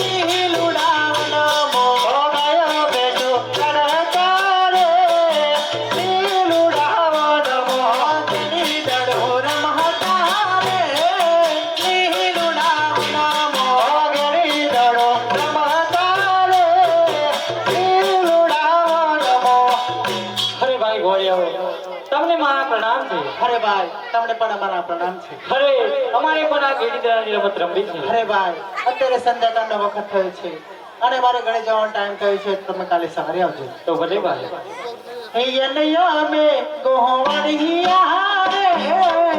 Thank you. તમારા પ્રણામ છે. અરે અમારે પણ આ ગેડીદારની રમત રમવી છે. અરે ભાઈ અત્યારે સંધ્યાકાળનો વખત થયો છે. અને મારે ઘરે જવાનો ટાઈમ થયો છે તમે કાલે સવારે આવજો. તો ભલે ભાઈ. અહીંયા નહીં અમે ગોહવાડી આવે.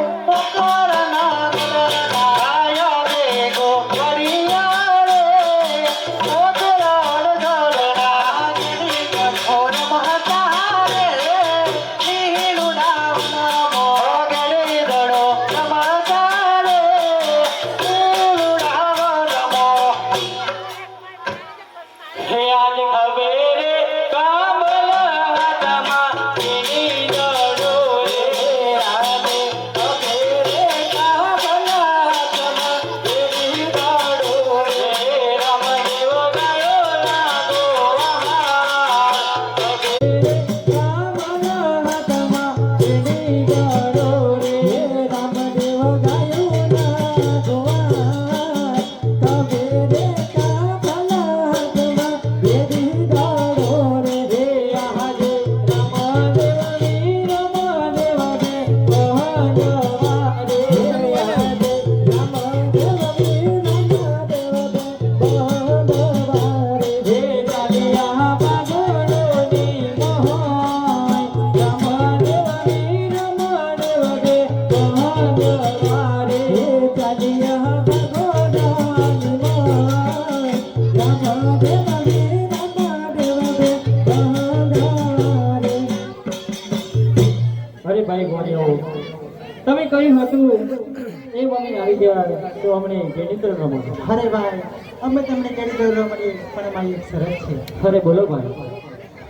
રમવા માંગો અરે ભાઈ અમે તમને કેડી કરવા મળીએ પણ અમારી એક શરત છે. અરે બોલો ભાઈ.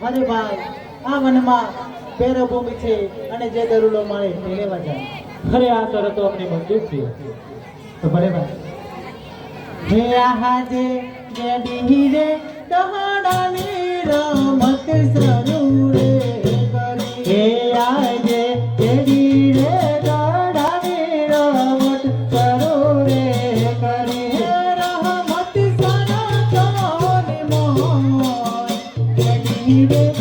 અરે ભાઈ આ વનમાં ભૂમિ છે અને જે દરુડો મળે તેને વજાય અરે આ શરતો અમને મંજૂર છે તો ભલે ભાઈ. હે આહાજે જે ડીરે દહાડાની રમત સરૂરે હે આ keep it.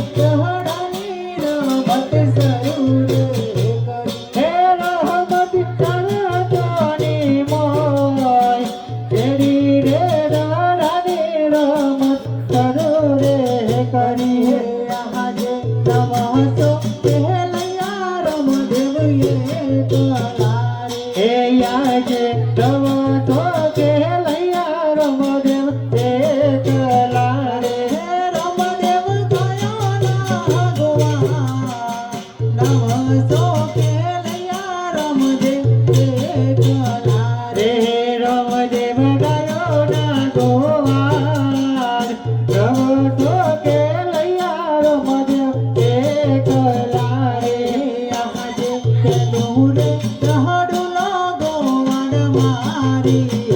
રહડું લાગો વડ મારી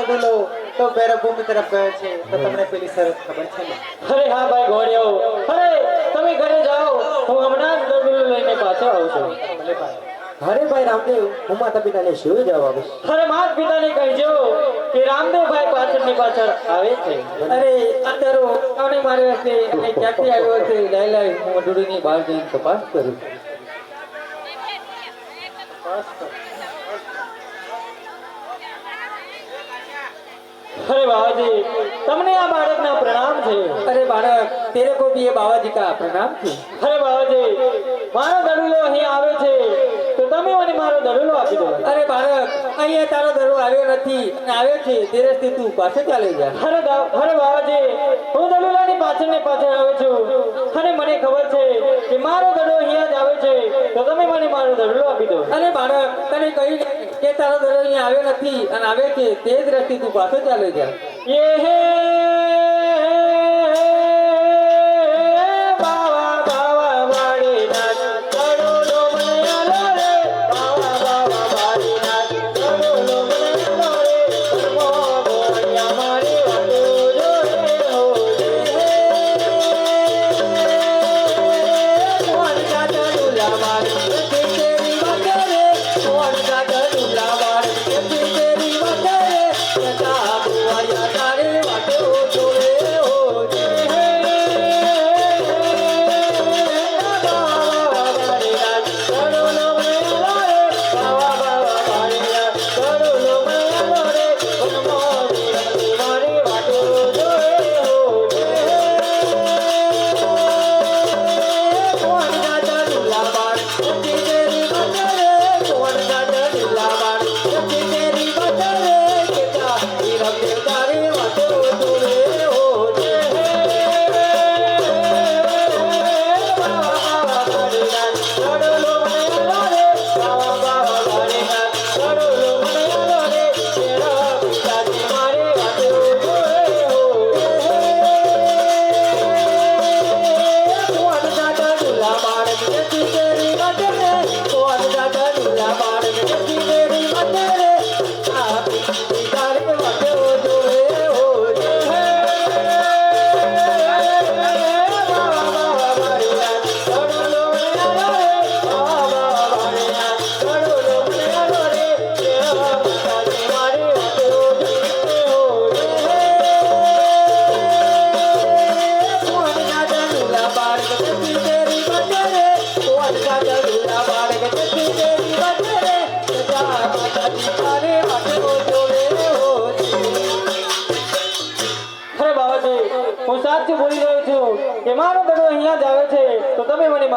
દડુલો તો બેરા ભૂમિ તરફ ગયો છે તો તમને પેલી શરત ખબર છે ને? અરે હા ભાઈ ઘોડિયો અરે તમે ઘરે જાઓ. હું હમણાં જ દરડુલો લઈને પાછો આવું છું. ભલે ભાઈ અરે ભાઈ રામદેવ હું માતા પિતાને શું જવાબ આપીશ અરે માત પિતાને કહેજો કે રામદેવભાઈ પાછળની પાછળ આવે છે. અરે અંદરો અને મારે હશે અને ક્યાંથી આવ્યો હશે લાઈ લાઈ હું ડુડીની બહાર જઈને તપાસ કરું. અરે બાબાજી તમને આ બાળકના પ્રણામ છે. અરે બાળક તેરે કો ભી એ બાવાજી કા પ્રણામ છે? અરે બાબાજી મારો દડુલો અહીં આવે છે. તો તમે મને મારો દડુલો આપી દો. અરે બાળક અહીંયા તારો દરો આવ્યો નથી અને આવ્યો છે તેરે રસ્તે તું પાછો ચાલી જા અરે અરે બાબાજી હું દડુલાની પાછળ ને પાછળ આવ્યો છું. અને મને ખબર છે કે મારો દડો અહીંયા જ આવે છે. તો તમે મને મારો દડુલો આપી દો. અરે બાળક તને ને કે તારો દરો અહીંયા આવ્યો નથી અને આવે છે તે રસ્તે તું પાછો ચાલે જા એ है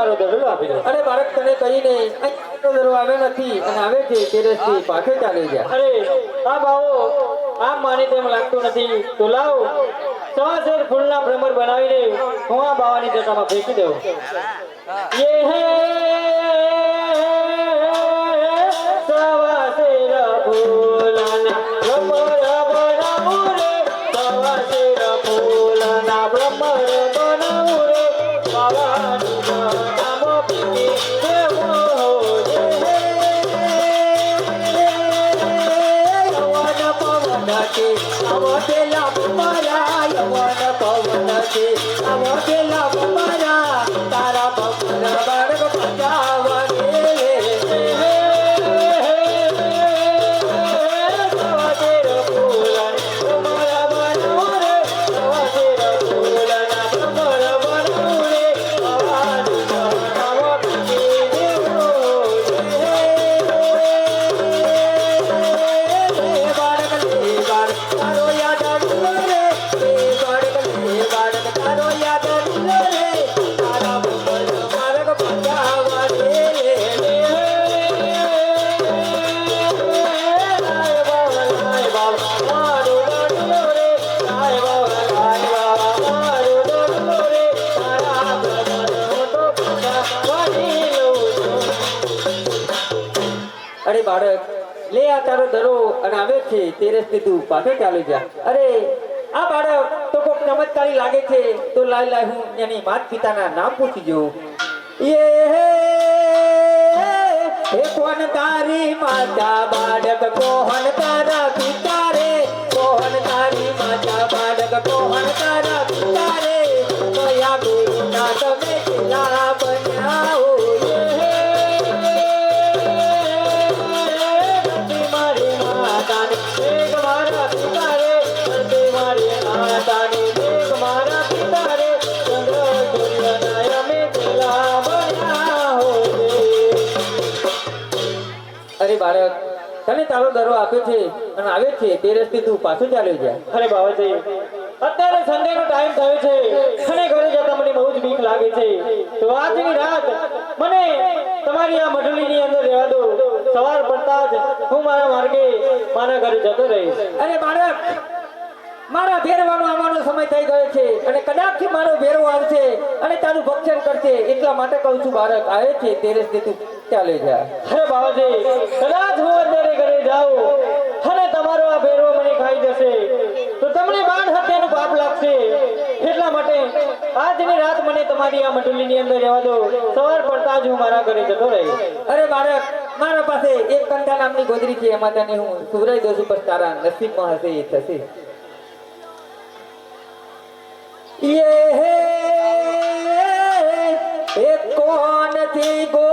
તમે મને આપી દો. અરે બાળક તને કહીને દરો આવ્યો નથી અને આવે છે તે રસ્તે પાછો ચાલી ગયા. અરે આ બાવો આમ માને તેમ લાગતું નથી. તો લાવ સવાસેર ફૂલના ભ્રમર બનાવીને હું આ બાવાની જટામાં ફેંકી દઉં એ है ચાલો ધરો અને આવે છે તે રસ્તે તું પાછો જા. અરે, આ બાળક તો કોક ચમત્કારી લાગે છે, તો લાઈ લાઈ હું એની માત પિતાના નામ પૂછી જોઉં. એ હે કોણ તારી માતા બાળક કોહન તારા પિતા રે? કોહન તારી માતા બાળક કોહન તારા પિતા દરો આપ્યો છે અને આવે છે તે રસ્તે તું પાછો ચાલ્યો જા. અરે બાવાજી અત્યારે સંધ્યાનો ટાઈમ થયો છે. અને ઘરે જતા મને બહુ જ બીક લાગે છે. તો આજની રાત મને તમારી આ મઢલીની અંદર રહેવા દો. સવાર પડતા જ હું મારા માર્ગે મારા ઘરે જતો રહીશ. અરે બાળક મારા ભેરવાનો આવવાનો સમય થઈ ગયો છે અને કદાચ મારો ભેરવો આવશે અને તારું ભક્ષણ કરશે એટલા માટે કહું છું બાળક આવે છે તે રસ્તે તું ચાલે જા. અરે બાબાજી કદાચ હું અત્યારે ઘરે અને તમારો આ ભેરવો મને ખાઈ જશે. તો તમને બાળ હત્યાનું પાપ લાગશે. એટલા માટે આજની રાત મને તમારી આ મંડળીની અંદર રહેવા દો. સવાર પડતા જ હું મારા ઘરે જતો રહ્યો અરે બાળક, મારા પાસે એક કંઠા નામની ગોદરી છે. એમાં તને હું સુવરાઈ દઉં છું, પણ તારા નસીબમાં હશે, એ થશે. યે હે, એ કોણથી ગોપા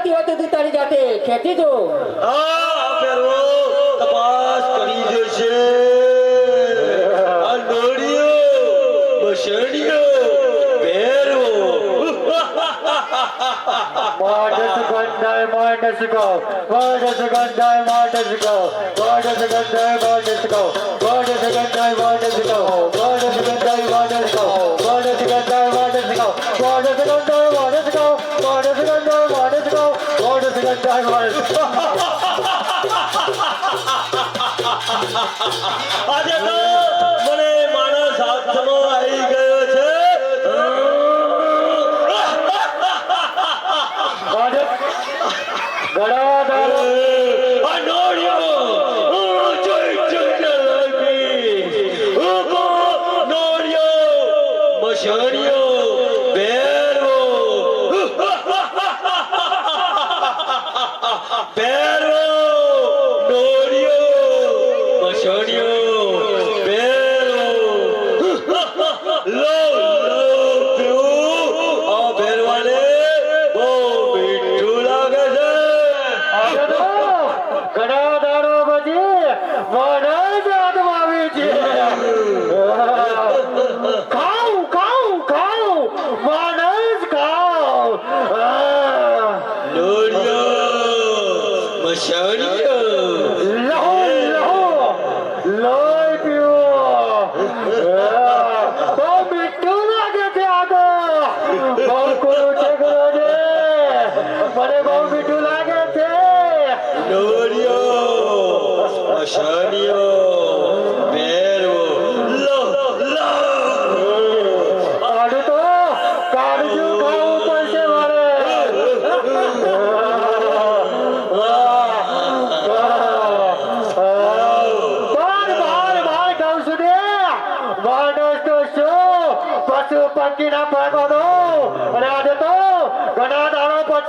નથી હોતી તું તારી જાતે ખેતી જો. આ ફેરો તપાસ કરી જોશે આ નોડિયો બસડિયો ફેરો માડસ ગંધાય માડસ ગો માડસ ગંધાય માડસ ગો માડસ ગંધાય માડસ ગો માડસ ગંધાય માડસ ગો માડસ ગંધાય માડસ ગો Adedão!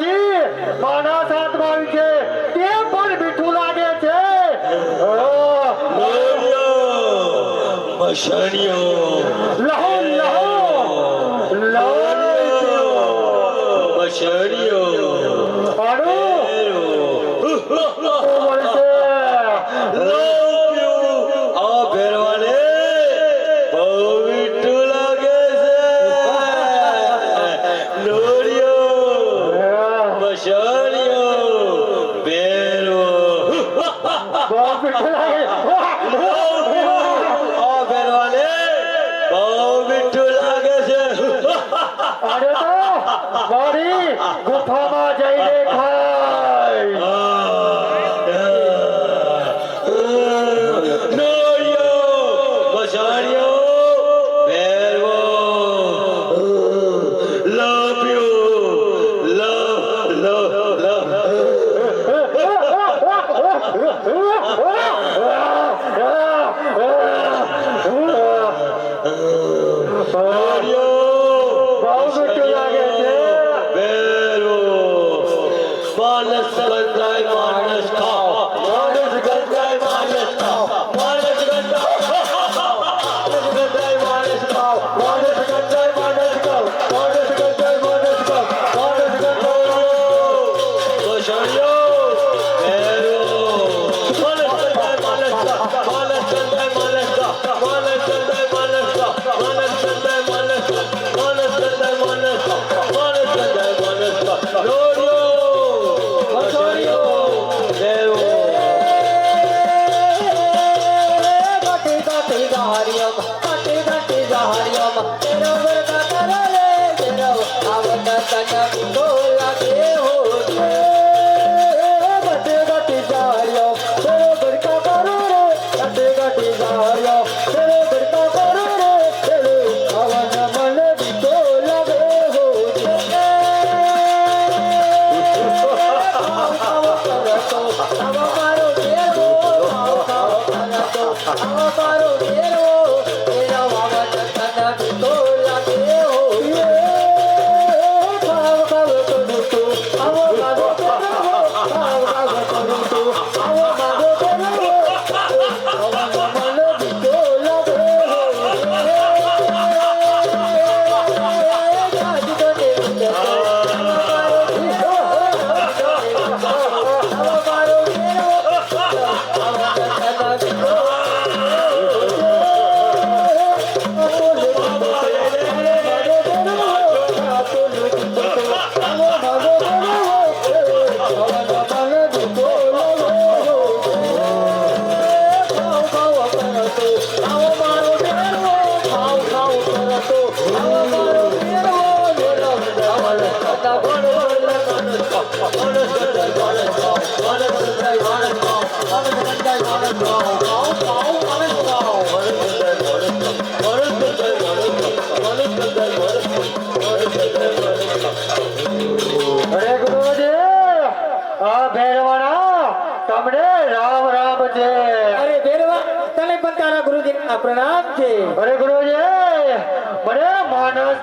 નથી. માણસ હાથમાં આવી છે. તે પણ મીઠું લાગે છે. મશણિયો લહો લહો લહો મશણિયો અને તો મારી ગુફામાં જઈને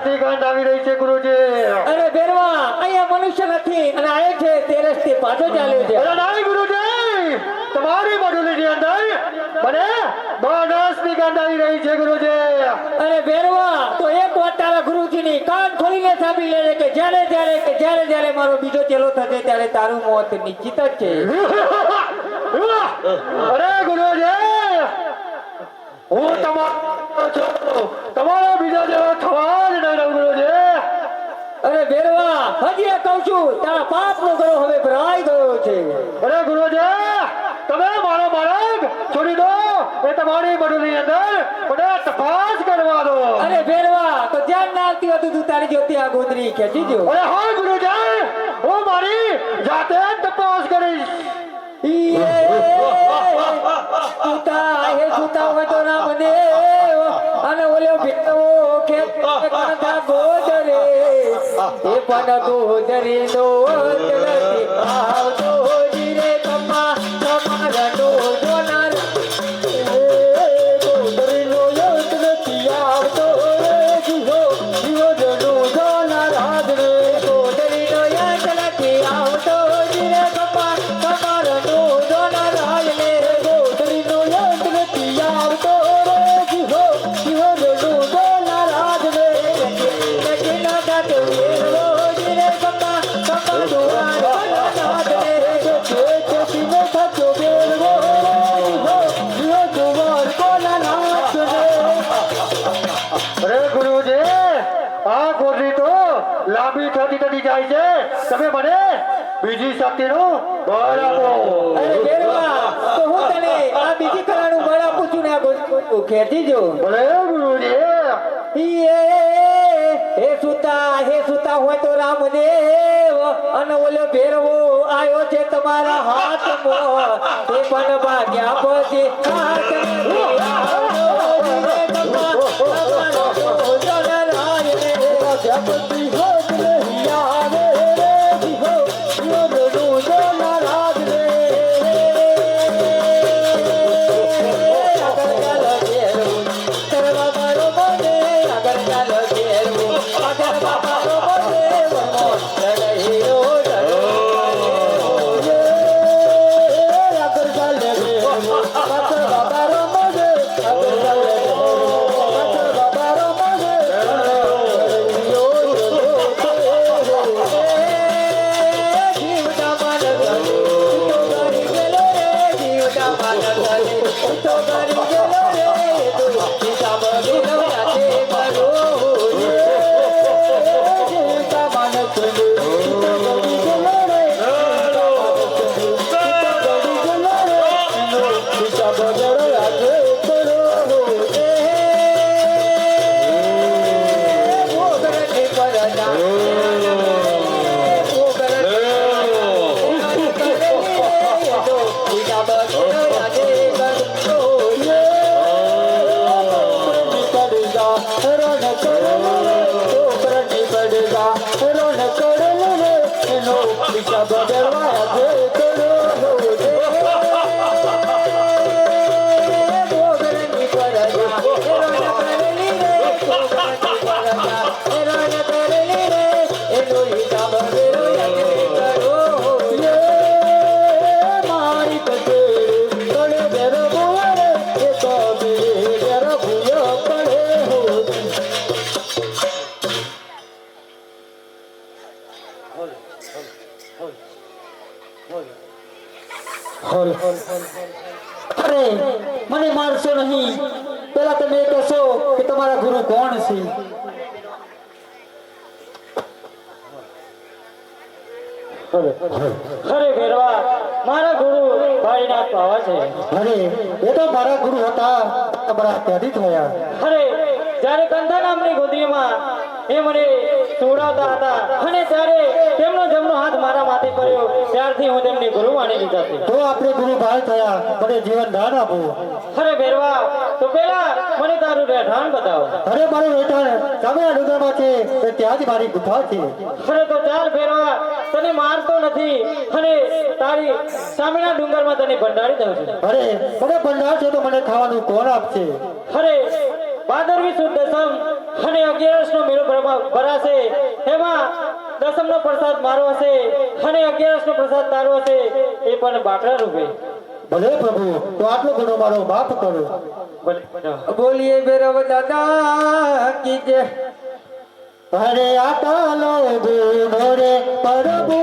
ગંધ આવી રહી છે ગુરુજી. અરે બેરવા અહીંયા મનુષ્ય નથી અને આ છે તે રસ્તે પાછો ચાલ્યો છે. અરે નહીં ગુરુજી. તમારી મડુલીની અંદર મને માનસની ગંધ આવી રહી છે ગુરુજી. અરે બેરવા તો એક વાત તારા ગુરુજીની કાન ખોલીને સાંભળી લેજે કે જ્યારે જ્યારે કે જ્યારે જ્યારે મારો બીજો ચેલો થશે ત્યારે તારું મોત નિશ્ચિત જ છે. અરે ગુરુજી. હજી એ કહું છું તારા પાપનો ગ્રહ હવે ભરાઈ ગયો છે. અરે ગુરુજી તમે મારો માર્ગ છોડી દો. એ તમારી મડુલી અંદર મને તપાસ કરવા દો. અરે ભેરવા તો ધ્યાન ના આવતી હતું તું તારી જ્યોતિ આ ગોદરી કે જીજો અરે હા ગુરુજી હું મારી જાતે જ તપાસ કરીશ. સુતા હે સુતા હોય તો ના બને અને ઓલો ભેટવો કરતા ગોદરે. એ પણ ગોદરી નો નથી. આવતો જીરે કમા તમારા નો જોનાર. ગોદરી નો યત નથી. આવતો રે જીવો જીવો જનો જોનાર. રે ગોદરી નો યત નથી. તમારા જોનાર. હાથ રે રે ગાતો બીજી શક્તિનું બળ આપો અરે બેરવા તો હું તને આ બીજી કલાનું બળ આપું છું ને આ ગોળ જો. ભલે ગુરુજી હે. સુતા હે સુતા હોય તો રામદેવ. અને ઓલો ભેરવો આયો છે તમારા હાથમાં. તે પણ ભાગ્યા પછી હાથ. જપતી હોત ભેરવા મારા ગુરુ ભાઈના પાવા છે અરે એ તો મારા ગુરુ હતા તમારા ત્યાંથી થયા અરે જ્યારે કંધા નામની ગોદરીમાં એ મને સોડાવતા હતા અને ત્યારે તેમનો જમણો હાથ મારા માથે કર્યો ત્યારથી હું તેમને ગુરુ માની લીધા છે તો આપણે ગુરુ ભાઈ થયા મને જીવન દાન આપો અરે ભેરવા તો પેલા મને તારું રહેઠાણ બતાવો અરે મારું રહેઠાણ તમે ડુંગરમાં છે ત્યાં જ મારી ગુફા છે અરે તો ચાલ ફેરવા તને મારતો નથી. અને તારી સામેના ડુંગરમાં તને ભંડારી દઉં છું. અરે મને ભંડાર છે તો મને ખાવાનું કોણ આપશે? અરે ભાદરવી સુદ દસમ અને અગિયારસ નો મેળો ભરાશે. એમાં દસમ નો પ્રસાદ મારો હશે અને અગિયારસ નો પ્રસાદ તારો હશે. એ પણ બાકડા રૂપે. ભલે પ્રભુ તો આટલો ઘણો મારો માફ કરો. બોલીએ ભૈરવ દાદા કી જય. અરે આટાલો ગુણો રે પ્રભુ